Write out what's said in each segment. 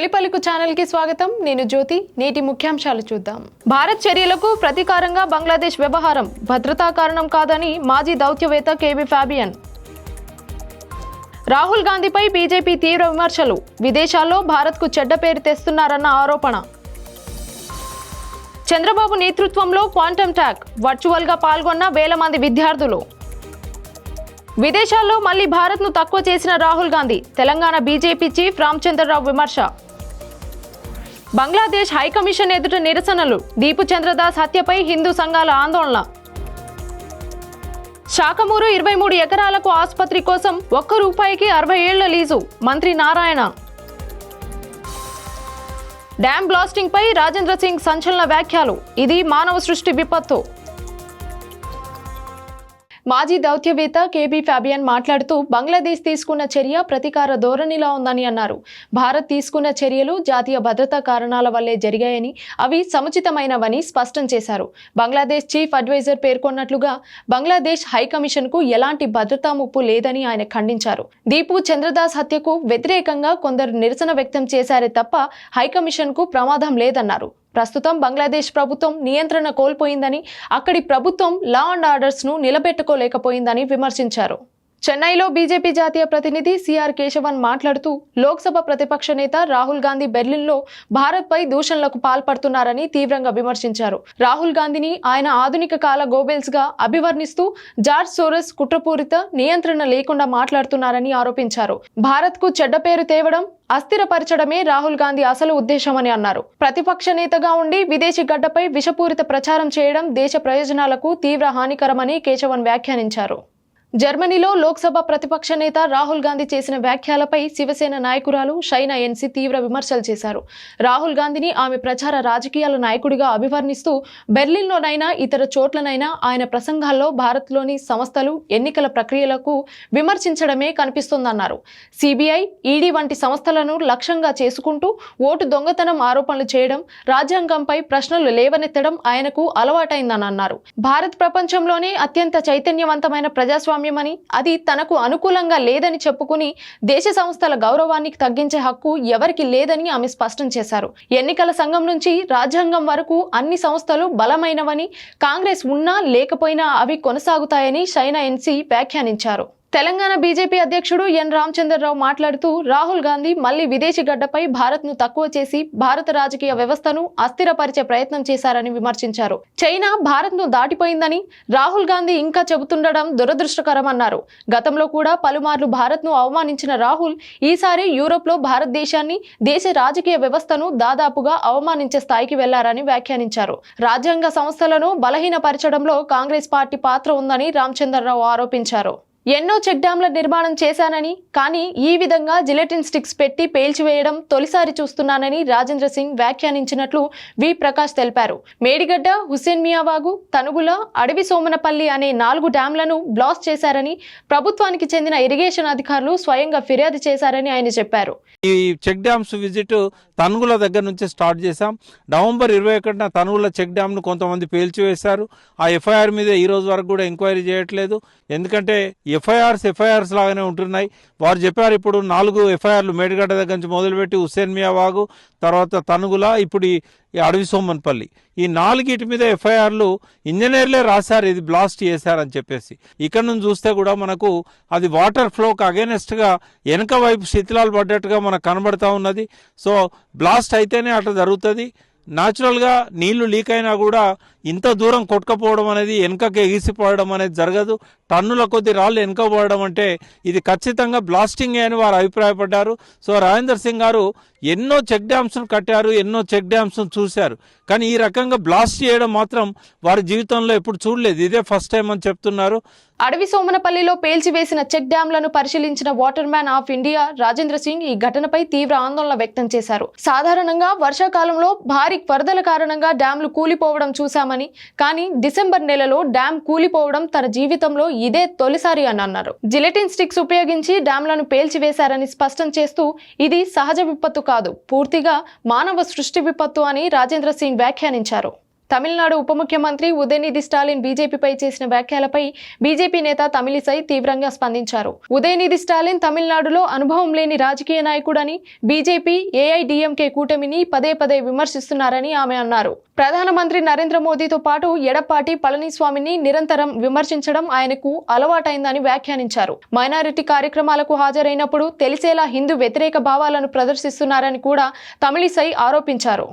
తొలిపలుకు ఛానల్కి స్వాగతం. నేను జ్యోతి. నేటి ముఖ్యాంశాలు చూద్దాం. భారత్ చర్యలకు ప్రతీకారంగా బంగ్లాదేశ్ వ్యవహారం భద్రతా కారణం కాదని మాజీ దౌత్యవేత్త కేబీ ఫ్యాబియన్. రాహుల్ గాంధీపై బీజేపీ తీవ్ర విమర్శలు. విదేశాల్లో భారత్కు చెడ్డ పేరు తెస్తున్నారన్న ఆరోపణ. చంద్రబాబు నేతృత్వంలో క్వాంటమ్ ట్యాక్ వర్చువల్గా పాల్గొన్న వేల మంది విద్యార్థులు. విదేశాల్లో మళ్ళీ భారత్ను తక్కువ చేసిన రాహుల్ గాంధీ. తెలంగాణ బీజేపీ చీఫ్ రామచంద్రరావు విమర్శ. బంగ్లాదేశ్ హైకమిషన్ ఎదుట నిరసనలు. దీపు చంద్రదాస్ హత్యపై హిందూ సంఘాల ఆందోళన. శాఖమూరు ఇరవై మూడు ఎకరాలకు ఆసుపత్రి కోసం ఒక్క రూపాయికి అరవై ఏళ్ళ లీజు. మంత్రి నారాయణ. డ్యాం బ్లాస్టింగ్ పై రాజేంద్ర సింగ్ సంచలన వ్యాఖ్యలు. ఇది మానవ సృష్టి విపత్తు. మాజీ దౌత్యవేత్త కేబీ ఫ్యాబియన్ మాట్లాడుతూ బంగ్లాదేశ్ తీసుకున్న చర్య ప్రతీకార ధోరణిలో ఉందని అన్నారు. భారత్ తీసుకున్న చర్యలు జాతీయ భద్రతా కారణాల వల్లే జరిగాయని అవి సముచితమైనవని స్పష్టం చేశారు. బంగ్లాదేశ్ చీఫ్ అడ్వైజర్ పేర్కొన్నట్లుగా బంగ్లాదేశ్ హైకమిషన్కు ఎలాంటి భద్రతా ముప్పు లేదని ఆయన ఖండించారు. దీపు చంద్రదాస్ హత్యకు వ్యతిరేకంగా కొందరు నిరసన వ్యక్తం చేశారే తప్ప హైకమిషన్కు ప్రమాదం లేదన్నారు. ప్రస్తుతం బంగ్లాదేశ్ ప్రభుత్వం నియంత్రణ కోల్పోయిందని అక్కడి ప్రభుత్వం లా అండ్ ఆర్డర్స్ను నిలబెట్టుకోలేకపోయిందని విమర్శించారు. చెన్నైలో బీజేపీ జాతీయ ప్రతినిధి సిఆర్ కేశవన్ మాట్లాడుతూ లోక్సభ ప్రతిపక్ష నేత రాహుల్ గాంధీ బెర్లిన్లో భారత్పై దూషణలకు పాల్పడుతున్నారని తీవ్రంగా విమర్శించారు. రాహుల్ గాంధీని ఆయన ఆధునిక కాల గోబెల్స్గా అభివర్ణిస్తూ జార్జ్ సోరస్ కుట్రపూరిత నియంత్రణ లేకుండా మాట్లాడుతున్నారని ఆరోపించారు. భారత్కు చెడ్డ పేరు తేవడం అస్థిరపరచడమే రాహుల్ గాంధీ అసలు ఉద్దేశమని అన్నారు. ప్రతిపక్ష నేతగా ఉండి విదేశీ గడ్డపై విషపూరిత ప్రచారం చేయడం దేశ ప్రయోజనాలకు తీవ్ర హానికరమని కేశవన్ వ్యాఖ్యానించారు. జర్మనీలో లోక్సభ ప్రతిపక్ష నేత రాహుల్ గాంధీ చేసిన వ్యాఖ్యలపై శివసేన నాయకురాలు షైనా ఎన్సీ తీవ్ర విమర్శలు చేశారు. రాహుల్ గాంధీని ఆమె ప్రచార రాజకీయాల నాయకుడిగా అభివర్ణిస్తూ బెర్లిన్లోనైనా ఇతర చోట్లనైనా ఆయన ప్రసంగాల్లో భారత్లోని సంస్థలు ఎన్నికల ప్రక్రియలకు విమర్శించడమే కనిపిస్తోందన్నారు. సిబిఐ ఈడీ వంటి సంస్థలను లక్ష్యంగా చేసుకుంటూ ఓటు దొంగతనం ఆరోపణలు చేయడం రాజ్యాంగంపై ప్రశ్నలు లేవనెత్తడం ఆయనకు అలవాటైందని అన్నారు భారత్ ప్రపంచంలోనే అత్యంత చైతన్యవంతమైన ప్రజాస్వామ్యమని అది తనకు అనుకూలంగా లేదని చెప్పుకుని దేశ సంస్థల గౌరవానికి తగ్గించే హక్కు ఎవరికి లేదని ఆమె స్పష్టం చేశారు. ఎన్నికల సంఘం నుంచి రాజ్యాంగం వరకు అన్ని సంస్థలు బలమైనవని కాంగ్రెస్ ఉన్నా లేకపోయినా అవి కొనసాగుతాయని షైనా ఎన్సీ వ్యాఖ్యానించారు. తెలంగాణ బీజేపీ అధ్యక్షుడు ఎన్ రామచంద్రరావు మాట్లాడుతూ రాహుల్ గాంధీ మళ్ళీ విదేశీ గడ్డపై భారత్ను తక్కువ చేసి భారత రాజకీయ వ్యవస్థను అస్థిరపరిచే ప్రయత్నం చేశారని విమర్శించారు. చైనా భారత్ను దాటిపోయిందని రాహుల్ గాంధీ ఇంకా చెబుతుండడం దురదృష్టకరమన్నారు. గతంలో కూడా పలుమార్లు భారత్ను అవమానించిన రాహుల్ ఈసారి యూరోప్లో భారతదేశాన్ని దేశ రాజకీయ వ్యవస్థను దాదాపుగా అవమానించే స్థాయికి వెళ్ళారని వ్యాఖ్యానించారు. రాజ్యాంగ సంస్థలను బలహీనపరచడంలో కాంగ్రెస్ పార్టీ పాత్ర ఉందని రామచంద్రరావు ఆరోపించారు. ఎన్నో చెక్ డ్యాంల నిర్మాణం చేశానని కానీ ఈ విధంగా జిలెటిన్ స్టిక్స్ పెట్టి పేల్చివేయడం తొలిసారి చూస్తున్నానని రాజేంద్ర సింగ్ వ్యాఖ్యానించినట్లు వి. ప్రకాష్ తెలిపారు. మేడిగడ్డ హుస్సేన్ మియావాగు తనుగుల అడవి సోమనపల్లి అనే నాలుగు డ్యాంలను బ్లాస్ట్ చేశారని ప్రభుత్వానికి చెందిన ఇరిగేషన్ అధికారులు స్వయంగా ఫిర్యాదు చేశారని ఆయన చెప్పారు. ఈ చెక్ డ్యామ్స్ విజిట్ తనుగుల దగ్గర నుంచి స్టార్ట్ చేశాం. నవంబర్ ఇరవై ఒకటిన తనుగుల చెక్ డ్యామ్ను కొంతమంది పేల్చివేశారు. ఆ ఎఫ్ఐఆర్ మీద ఈ రోజు వరకు కూడా ఎంక్వైరీ చేయట్లేదు. ఎందుకంటే ఎఫ్ఐఆర్స్ ఎఫ్ఐఆర్స్ లాగానే ఉంటున్నాయి. వారు చెప్పారు ఇప్పుడు నాలుగు ఎఫ్ఐఆర్లు మేడిగడ్డ దగ్గర నుంచి మొదలుపెట్టి హుస్సేన్ మియావాగు తర్వాత తనుగుల ఇప్పుడు ఈ అడవి సోమన్పల్లి. ఈ నాలుగిటి మీద ఎఫ్ఐఆర్లు ఇంజనీర్లే రాశారు ఇది బ్లాస్ట్ చేశారని చెప్పేసి. ఇక్కడ నుంచి చూస్తే కూడా మనకు అది వాటర్ ఫ్లోకి అగేనెస్ట్గా వెనక వైపు శిథిలాలు పడ్డట్టుగా మనకు కనబడతా ఉన్నది. సో బ్లాస్ట్ అయితేనే అట్లా జరుగుతుంది. న్యాచురల్గా నీళ్ళు లీక్ అయినా కూడా ఇంత దూరం కొట్టుకపోవడం అనేది వెనుకకి ఎగిసిపోవడం అనేది జరగదు. టన్నుల కొద్ది రాళ్ళు వెనకపోవడం అంటే ఇది ఖచ్చితంగా బ్లాస్టింగ్ అని వారు అభిప్రాయపడ్డారు. సో రాజేందర్ సింగ్ గారు ఎన్నో చెక్ డ్యామ్స్ను కట్టారు ఎన్నో చెక్ డ్యామ్స్ను చూశారు. కానీ ఈ రకంగా బ్లాస్ట్ చేయడం మాత్రం వారి జీవితంలో ఎప్పుడు చూడలేదు. ఇదే ఫస్ట్ టైం అని చెప్తున్నారు. అడవి సోమనపల్లిలో పేల్చివేసిన చెక్ డ్యాంలను పరిశీలించిన water man of India Rajendra Singh ఈ ఘటనపై తీవ్ర ఆందోళన వ్యక్తం చేశారు. సాధారణంగా వర్షాకాలంలో భారీ వరదల కారణంగా డ్యాంలు కూలిపోవడం చూశామని కానీ డిసెంబర్ నెలలో డ్యాం కూలిపోవడం తన జీవితంలో ఇదే తొలిసారి అని అన్నారు. జిలెటిన్ స్టిక్స్ ఉపయోగించి డ్యాంలను పేల్చివేశారని స్పష్టం చేస్తూ ఇది సహజ విపత్తు కాదు పూర్తిగా మానవ సృష్టి విపత్తు అని రాజేంద్ర సింగ్ వ్యాఖ్యానించారు. తమిళనాడు ఉప ముఖ్యమంత్రి ఉదయనిధి స్టాలిన్ బీజేపీపై చేసిన వ్యాఖ్యలపై బీజేపీ నేత తమిళిసై తీవ్రంగా స్పందించారు. ఉదయనిధి స్టాలిన్ తమిళనాడులో అనుభవం లేని రాజకీయ నాయకుడని బీజేపీ ఏఐడిఎంకే కూటమిని పదే పదే విమర్శిస్తున్నారని ఆమె అన్నారు. ప్రధానమంత్రి నరేంద్ర మోదీతో పాటు ఎడపాటి పళనిస్వామిని నిరంతరం విమర్శించడం ఆయనకు అలవాటైందని వ్యాఖ్యానించారు. మైనారిటీ కార్యక్రమాలకు హాజరైనప్పుడు తెలిసేలా హిందూ వ్యతిరేక భావాలను ప్రదర్శిస్తున్నారని కూడా తమిళిసై ఆరోపించారు.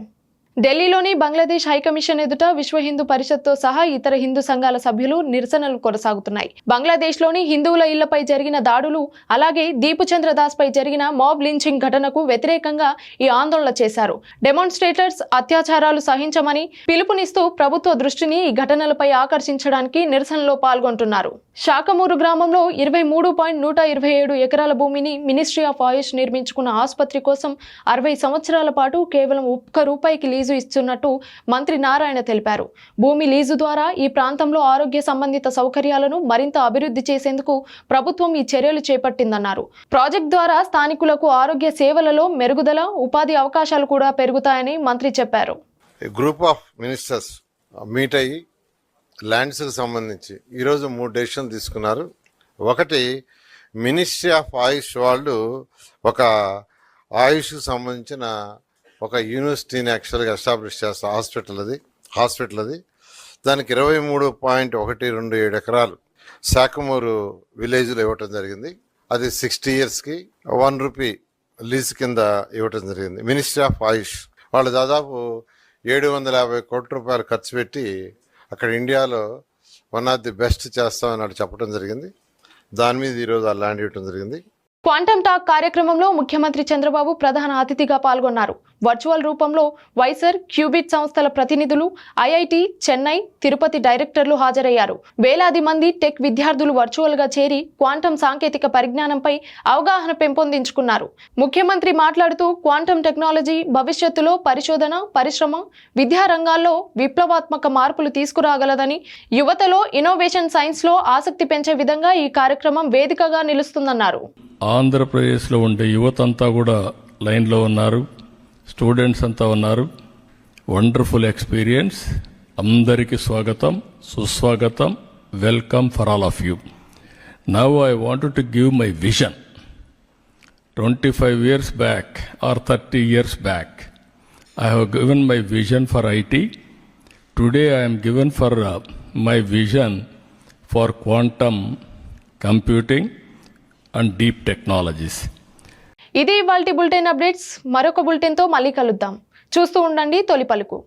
ఢిల్లీలోని బంగ్లాదేశ్ హైకమిషన్ ఎదుట విశ్వ హిందూ పరిషత్తో సహా ఇతర హిందూ సంఘాల సభ్యులు నిరసనలు కొనసాగుతున్నాయి. బంగ్లాదేశ్లోని హిందువుల ఇళ్ళపై జరిగిన దాడులు అలాగే దీపుచంద్ర దాస్ పై జరిగిన మాబ్ లించింగ్ ఘటనకు వ్యతిరేకంగా ఈ ఆందోళన చేశారు. డెమాన్స్ట్రేటర్స్ అత్యాచారాలు సహించమని పిలుపునిస్తూ ప్రభుత్వ దృష్టిని ఈ ఘటనలపై ఆకర్షించడానికి నిరసనలో పాల్గొంటున్నారు. శాఖమూరు గ్రామంలో ఇరవై మూడు పాయింట్ నూట ఇరవై ఏడు ఎకరాల భూమిని మినిస్ట్రీ ఆఫ్ ఆయుష్ నిర్మించుకున్న ఆసుపత్రి కోసం అరవై సంవత్సరాల పాటు కేవలం ఒక్క రూపాయికి లీజు ఇస్తున్నట్టు మంత్రి నారాయణ తెలిపారు. భూమి లీజు ద్వారా ఈ ప్రాంతంలో ఆరోగ్య సంబంధిత సౌకర్యాలను మరింత అభివృద్ధి చేసేందుకు ప్రభుత్వం ఈ చర్యలు చేపట్టిందన్నారు. ప్రాజెక్ట్ ద్వారా స్థానికులకు ఆరోగ్య సేవలలో మెరుగుదల ఉపాధి అవకాశాలు కూడా పెరుగుతాయని మంత్రి చెప్పారు. గ్రూప్ ఆఫ్ మినిస్టర్స్ మీట్ అయ్యి ల్యాండ్స్కి సంబంధించి ఈరోజు మూడు డెసిషన్లు తీసుకున్నారు. ఒకటి మినిస్ట్రీ ఆఫ్ ఆయుష్ వాళ్ళు ఒక ఆయుష్కు సంబంధించిన ఒక యూనివర్సిటీని యాక్చువల్గా ఎస్టాబ్లిష్ చేస్తారు హాస్పిటల్ అది. హాస్పిటల్ అది. దానికి ఇరవై మూడు పాయింట్ ఒకటి రెండు ఏడు ఎకరాలు శాఖమూరు విలేజ్లో ఇవ్వటం జరిగింది. అది సిక్స్టీ ఇయర్స్కి వన్ రూపీ లీజ్ కింద ఇవ్వటం జరిగింది. Ministry of AYUSH. వాళ్ళు దాదాపు ఏడు వందల యాభై కోట్ల రూపాయలు ఖర్చు పెట్టి అక్కడ ఇండియాలో వన్ ఆఫ్ ది బెస్ట్ చేస్తామని చెప్పడం జరిగింది. దాని మీద ఈరోజు ఆ ల్యాండ్ ఇవ్వటం జరిగింది. క్వాంటమ్ టాక్ కార్యక్రమంలో ముఖ్యమంత్రి చంద్రబాబు ప్రధాన అతిథిగా పాల్గొన్నారు. వర్చువల్ రూపంలో వైసర్ క్యూబిట్ సంస్థల ప్రతినిధులు ఐఐటి చెన్నై తిరుపతి డైరెక్టర్లు హాజరయ్యారు. వేలాది మంది టెక్ విద్యార్థులు వర్చువల్గా చేరి క్వాంటం సాంకేతిక పరిజ్ఞానంపై అవగాహన పెంపొందించుకున్నారు. ముఖ్యమంత్రి మాట్లాడుతూ క్వాంటం టెక్నాలజీ భవిష్యత్తులో పరిశోధన పరిశ్రమ విద్యా రంగాల్లో విప్లవాత్మక మార్పులు తీసుకురాగలదని యువతలో ఇన్నోవేషన్ సైన్స్లో ఆసక్తి పెంచే విధంగా ఈ కార్యక్రమం వేదికగా నిలుస్తుందన్నారు. ఆంధ్రప్రదేశ్లో ఉండే యువతంతా కూడా లైన్లో ఉన్నారు. స్టూడెంట్స్ అంతా ఉన్నారు వండర్ఫుల్ ఎక్స్పీరియన్స్ అందరికీ స్వాగతం సుస్వాగతం welcome for all of you now I want to give my vision twenty five years back or thirty years back I have given my vision for IT today I am given for uh, my vision for quantum computing and deep technologies. ఇది ఇవాల్టి bulletin updates. మరొక బులెటిన్తో మళ్ళీ కలుద్దాం. చూస్తూ ఉండండి తొలి పలుకు.